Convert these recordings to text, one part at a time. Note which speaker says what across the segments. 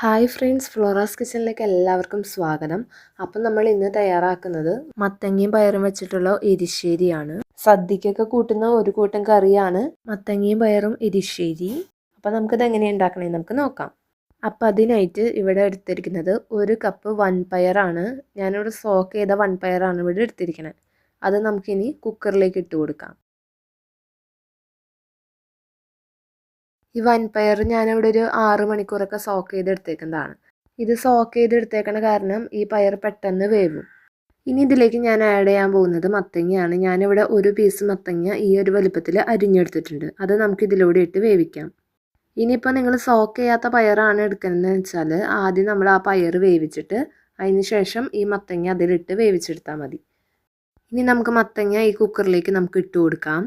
Speaker 1: Hi friends Flora's കിച്ചണിലേക്ക് എല്ലാവർക്കും സ്വാഗതം. അപ്പം നമ്മൾ ഇന്ന് തയ്യാറാക്കുന്നത് മത്തങ്ങയും പയറും വെച്ചിട്ടുള്ള എരിശ്ശേരിയാണ്. സദ്യക്കൊക്കെ കൂട്ടുന്ന ഒരു കൂട്ടം കറിയാണ് മത്തങ്ങയും പയറും എരിശ്ശേരി. അപ്പം നമുക്കിത് എങ്ങനെയാണ് ഉണ്ടാക്കണേ നമുക്ക് നോക്കാം. അപ്പം അതിനായിട്ട് ഇവിടെ എടുത്തിരിക്കുന്നത് ഒരു കപ്പ് വൻപയറാണ്. ഞാനിവിടെ സോക്ക് ചെയ്ത വൻപയറാണ് ഇവിടെ എടുത്തിരിക്കുന്നത് അത് നമുക്കിനി കുക്കറിലേക്ക് ഇട്ട് കൊടുക്കാം. ഈ വൻപയർ ഞാനിവിടെ ഒരു ആറ് മണിക്കൂറൊക്കെ സോക്ക് ചെയ്തെടുത്തേക്കുന്നതാണ്. ഇത് സോക്ക് ചെയ്തെടുത്തേക്കണ കാരണം ഈ പയർ പെട്ടെന്ന് വേവും. ഇനി ഇതിലേക്ക് ഞാൻ ആഡ് ചെയ്യാൻ പോകുന്നത് മത്തങ്ങയാണ്. ഞാനിവിടെ ഒരു പീസ് മത്തങ്ങ ഈ ഒരു വലുപ്പത്തിൽ അരിഞ്ഞെടുത്തിട്ടുണ്ട്. അത് നമുക്ക് ഇതിലൂടെ ഇട്ട് വേവിക്കാം. ഇനിയിപ്പോൾ നിങ്ങൾ സോക്ക് ചെയ്യാത്ത പയറാണ് എടുക്കുന്നതെന്ന് വെച്ചാൽ ആദ്യം നമ്മൾ ആ പയർ വേവിച്ചിട്ട് അതിന് ശേഷം ഈ മത്തങ്ങ അതിലിട്ട് വേവിച്ചെടുത്താൽ മതി. ഇനി നമുക്ക് മത്തങ്ങ ഈ കുക്കറിലേക്ക് നമുക്ക് ഇട്ട് കൊടുക്കാം.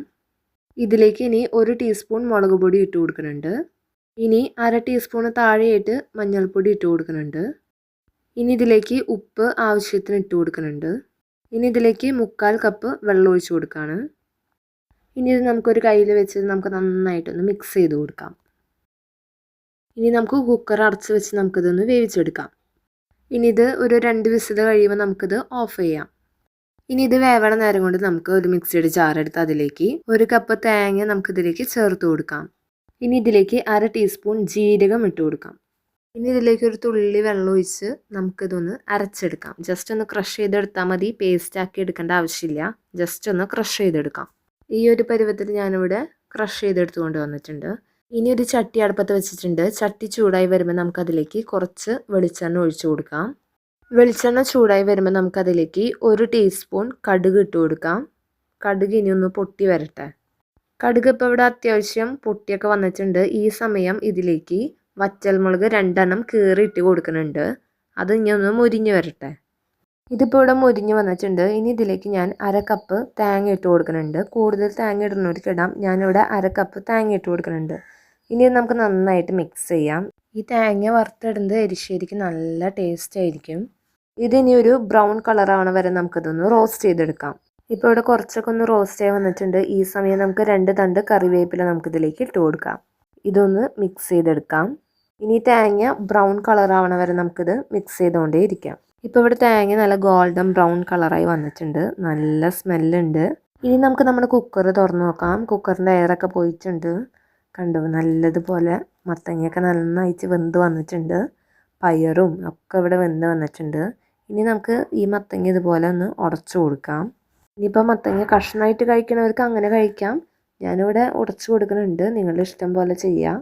Speaker 1: ഇതിലേക്ക് ഇനി ഒരു ടീസ്പൂൺ മുളക് പൊടി ഇട്ട് കൊടുക്കുന്നുണ്ട്. ഇനി അര ടീസ്പൂൺ താഴെയായിട്ട് മഞ്ഞൾപ്പൊടി ഇട്ട് കൊടുക്കുന്നുണ്ട്. ഇനി ഇതിലേക്ക് ഉപ്പ് ആവശ്യത്തിന് ഇട്ട് കൊടുക്കുന്നുണ്ട്. ഇനി ഇതിലേക്ക് മുക്കാൽ കപ്പ് വെള്ളം ഒഴിച്ച് കൊടുക്കുകയാണ് ഇനി ഇത് നമുക്കൊരു കയ്യിൽ വെച്ച് നമുക്ക് നന്നായിട്ടൊന്ന് മിക്സ് ചെയ്ത് കൊടുക്കാം. ഇനി നമുക്ക് കുക്കർ അടച്ച് വെച്ച് നമുക്കിതൊന്ന് വേവിച്ചെടുക്കാം. ഇനി ഇത് ഒരു രണ്ട് വിസിൽ കഴിയുമ്പോൾ നമുക്കിത് ഓഫ് ചെയ്യാം. ഇനി ഇത് വേവണ നേരം കൊണ്ട് നമുക്ക് ഒരു മിക്സിയുടെ ജാറെടുത്ത് അതിലേക്ക് ഒരു കപ്പ് തേങ്ങ നമുക്ക് ഇതിലേക്ക് ചേർത്ത് കൊടുക്കാം. ഇനി ഇതിലേക്ക് അര ടീസ്പൂൺ ജീരകം ഇട്ട് കൊടുക്കാം. ഇനി ഇതിലേക്ക് ഒരു തുള്ളി വെള്ളം ഒഴിച്ച് നമുക്കിതൊന്ന് അരച്ചെടുക്കാം. ജസ്റ്റ് ഒന്ന് ക്രഷ് ചെയ്തെടുത്താൽ മതി. പേസ്റ്റ് ആക്കി എടുക്കേണ്ട ആവശ്യമില്ല. ജസ്റ്റ് ഒന്ന് ക്രഷ് ചെയ്തെടുക്കാം. ഈ ഒരു പരുവത്തിൽ ഞാനിവിടെ ക്രഷ് ചെയ്തെടുത്ത് കൊണ്ട് വന്നിട്ടുണ്ട്. ഇനി ഒരു ചട്ടി അടുപ്പത്ത് വെച്ചിട്ടുണ്ട്. ചട്ടി ചൂടായി വരുമ്പോൾ നമുക്കതിലേക്ക് കുറച്ച് വെളിച്ചെണ്ണ ഒഴിച്ചു കൊടുക്കാം. വെളിച്ചെണ്ണ ചൂടായി വരുമ്പോൾ നമുക്കതിലേക്ക് ഒരു ടീസ്പൂൺ കടുക് ഇട്ട് കൊടുക്കാം. കടുക് ഇനി ഒന്ന് പൊട്ടി വരട്ടെ. കടുക് ഇപ്പോൾ ഇവിടെ അത്യാവശ്യം പൊട്ടിയൊക്കെ വന്നിട്ടുണ്ട്. ഈ സമയം ഇതിലേക്ക് വറ്റൽമുളക് രണ്ടെണ്ണം കീറി ഇട്ട് കൊടുക്കുന്നുണ്ട്. അത് ഇനി ഒന്ന് മുരിഞ്ഞ് വരട്ടെ. ഇതിപ്പോൾ ഇവിടെ മുരിഞ്ഞ് വന്നിട്ടുണ്ട്. ഇനി ഇതിലേക്ക് ഞാൻ അര കപ്പ് തേങ്ങ ഇട്ട് കൊടുക്കുന്നുണ്ട്. കൂടുതൽ തേങ്ങ ഇടുന്നവർക്ക് ഇടാം. ഞാനിവിടെ അര കപ്പ് തേങ്ങ ഇട്ട് കൊടുക്കുന്നുണ്ട്. ഇനി നമുക്ക് നന്നായിട്ട് മിക്സ് ചെയ്യാം. ഈ തേങ്ങ വറുത്തിടുന്നത് എരിശ്ശേരിക്ക് നല്ല ടേസ്റ്റ് ആയിരിക്കും. ഇതിനി ഒരു ബ്രൗൺ കളറാവണ വരെ നമുക്കിതൊന്ന് റോസ്റ്റ് ചെയ്തെടുക്കാം. ഇപ്പോൾ ഇവിടെ കുറച്ചൊക്കെ ഒന്ന് റോസ്റ്റ് ആയി വന്നിട്ടുണ്ട്. ഈ സമയം നമുക്ക് രണ്ട് തണ്ട് കറിവേപ്പില നമുക്കിതിലേക്ക് ഇട്ട് കൊടുക്കാം. ഇതൊന്ന് മിക്സ് ചെയ്തെടുക്കാം. ഇനി തേങ്ങ ബ്രൗൺ കളറാവണ വരെ നമുക്കിത് മിക്സ് ചെയ്തുകൊണ്ടേ ഇരിക്കാം. ഇപ്പോൾ ഇവിടെ തേങ്ങ നല്ല ഗോൾഡൻ ബ്രൗൺ കളറായി വന്നിട്ടുണ്ട്. നല്ല സ്മെല്ലുണ്ട്. ഇനി നമുക്ക് നമ്മുടെ കുക്കർ തുറന്നു നോക്കാം. കുക്കറിന്റെ എയറൊക്കെ പോയിട്ടുണ്ട്. കണ്ടു? നല്ലതുപോലെ മത്തങ്ങയൊക്കെ നന്നായിട്ട് വെന്ത് വന്നിട്ടുണ്ട്. പയറും ഒക്കെ ഇവിടെ വെന്ത് വന്നിട്ടുണ്ട്. ഇനി നമുക്ക് ഈ മത്തങ്ങ ഇതുപോലെ ഒന്ന് ഉടച്ചു കൊടുക്കാം. ഇനിയിപ്പോൾ മത്തങ്ങ കഷ്ണമായിട്ട് കഴിക്കണവർക്ക് അങ്ങനെ കഴിക്കാം. ഞാനിവിടെ ഉടച്ചു കൊടുക്കുന്നുണ്ട്. നിങ്ങളുടെ ഇഷ്ടം പോലെ ചെയ്യാം.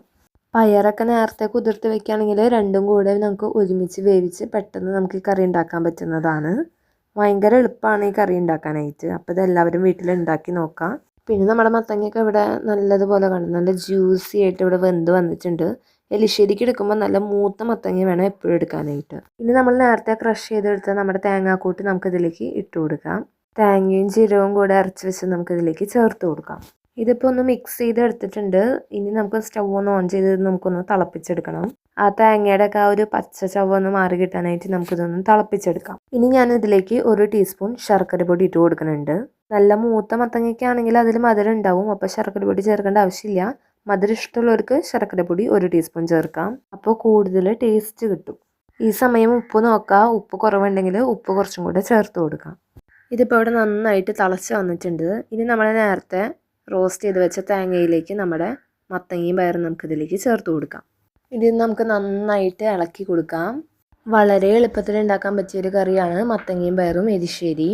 Speaker 1: പയറൊക്കെ നേരത്തെ കുതിർത്ത് വെക്കുകയാണെങ്കിൽ രണ്ടും കൂടെ നമുക്ക് ഒരുമിച്ച് വേവിച്ച് പെട്ടെന്ന് നമുക്ക് ഈ കറി ഉണ്ടാക്കാൻ പറ്റുന്നതാണ്. ഭയങ്കര എളുപ്പമാണ് ഈ കറി ഉണ്ടാക്കാനായിട്ട്. അപ്പോൾ ഇതെല്ലാവരും വീട്ടിൽ ഉണ്ടാക്കി നോക്കാം. പിന്നെ നമ്മുടെ മത്തങ്ങയൊക്കെ ഇവിടെ നല്ലതുപോലെ കണ്ടു നല്ല ജ്യൂസി ആയിട്ട് ഇവിടെ വെന്ത് വന്നിട്ടുണ്ട്. എലിശ്ശേരിക്ക് എടുക്കുമ്പോൾ നല്ല മൂത്ത മത്തങ്ങ വേണം എപ്പോഴും എടുക്കാനായിട്ട്. ഇനി നമ്മൾ നേരത്തെ ക്രഷ് ചെയ്തെടുത്ത നമ്മുടെ തേങ്ങാക്കൂട്ട് നമുക്കിതിലേക്ക് ഇട്ട് കൊടുക്കാം. തേങ്ങയും ജീരകവും കൂടെ അരച്ച് വെച്ച് നമുക്കിതിലേക്ക് ചേർത്ത് കൊടുക്കാം. ഇതിപ്പോൾ ഒന്ന് മിക്സ് ചെയ്തെടുത്തിട്ടുണ്ട്. ഇനി നമുക്ക് സ്റ്റൗ ഒന്ന് ഓൺ ചെയ്ത് നമുക്കൊന്ന് തിളപ്പിച്ചെടുക്കണം. ആ തേങ്ങയുടെ ഒക്കെ ആ ഒരു പച്ച ചവ ഒന്ന് മാറി കിട്ടാനായിട്ട് നമുക്കിതൊന്ന് തിളപ്പിച്ചെടുക്കാം. ഇനി ഞാൻ ഇതിലേക്ക് ഒരു ടീസ്പൂൺ ശർക്കര പൊടി ഇട്ട് കൊടുക്കുന്നുണ്ട്. നല്ല മൂത്ത മത്തങ്ങയ്ക്കാണെങ്കിൽ അതിൽ മധുരം ഉണ്ടാവും. അപ്പോൾ ശർക്കര പൊടി ചേർക്കേണ്ട ആവശ്യമില്ല. മധുരം ഇഷ്ടമുള്ളവർക്ക് ശർക്കര പൊടി ഒരു ടീസ്പൂൺ ചേർക്കാം. അപ്പോൾ കൂടുതൽ ടേസ്റ്റ് കിട്ടും. ഈ സമയം ഉപ്പ് നോക്കുക ഉപ്പ് കുറവുണ്ടെങ്കിൽ ഉപ്പ് കുറച്ചും കൂടെ ചേർത്ത് കൊടുക്കാം. ഇതിപ്പോൾ ഇവിടെ നന്നായിട്ട് തിളച്ച് വന്നിട്ടുണ്ട്. ഇനി നമ്മൾ നേരത്തെ റോസ്റ്റ് ചെയ്ത് വെച്ച തേങ്ങയിലേക്ക് നമ്മുടെ മത്തങ്ങയും പയറും നമുക്കിതിലേക്ക് ചേർത്ത് കൊടുക്കാം. ഇത് നമുക്ക് നന്നായിട്ട് ഇളക്കി കൊടുക്കാം. വളരെ എളുപ്പത്തിൽ ഉണ്ടാക്കാൻ പറ്റിയൊരു കറിയാണ് മത്തങ്ങയും പയറും എരിശ്ശേരി.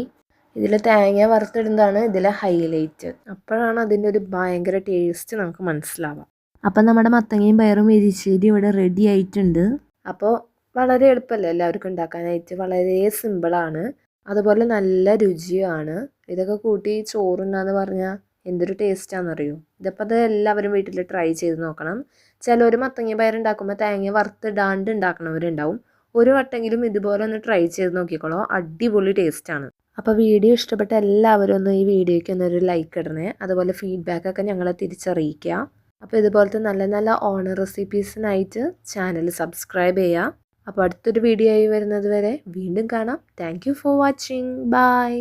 Speaker 1: ഇതിൽ തേങ്ങ വറുത്തിടുന്നതാണ് ഇതിലെ ഹൈലൈറ്റ് അപ്പോഴാണ് അതിന്റെ ഒരു ഭയങ്കര ടേസ്റ്റ് നമുക്ക് മനസ്സിലാവുക. അപ്പം നമ്മുടെ മത്തങ്ങയും പയറും എരിശ്ശേരി ഇവിടെ റെഡി ആയിട്ടുണ്ട്. അപ്പോൾ വളരെ എളുപ്പമല്ലേ എല്ലാവർക്കും ഉണ്ടാക്കാനായിട്ട്? വളരെ സിമ്പിളാണ് അതുപോലെ നല്ല രുചിയുമാണ്. ഇതൊക്കെ കൂട്ടി ചോറുണ്ടാന്ന് പറഞ്ഞാൽ എന്തൊരു ടേസ്റ്റാണെന്നറിയോ ഇതിപ്പോൾ അത് എല്ലാവരും വീട്ടിൽ ട്രൈ ചെയ്ത് നോക്കണം. ചിലർ മത്തങ്ങ പയർ ഉണ്ടാക്കുമ്പോൾ തേങ്ങ വറുത്തിടാണ്ട് ഉണ്ടാക്കണവരുണ്ടാവും. ഒരു വട്ടെങ്കിലും ഇതുപോലെ ഒന്ന് ട്രൈ ചെയ്ത് നോക്കിക്കോളൂ. അടിപൊളി ടേസ്റ്റാണ് അപ്പോൾ വീഡിയോ ഇഷ്ടപ്പെട്ട എല്ലാവരും ഒന്ന് ഈ വീഡിയോയ്ക്ക് ഒന്നൊരു ലൈക്ക് ഇടണേ. അതുപോലെ ഫീഡ്ബാക്കൊക്കെ ഞങ്ങളെ തിരിച്ചറിയിക്കുക. അപ്പോൾ ഇതുപോലത്തെ നല്ല നല്ല ഓണർ റെസിപ്പീസിനായിട്ട് ചാനൽ സബ്സ്ക്രൈബ് ചെയ്യുക. അപ്പോൾ അടുത്തൊരു വീഡിയോ ആയി വരുന്നത് വരെ വീണ്ടും കാണാം. Thank for watching bye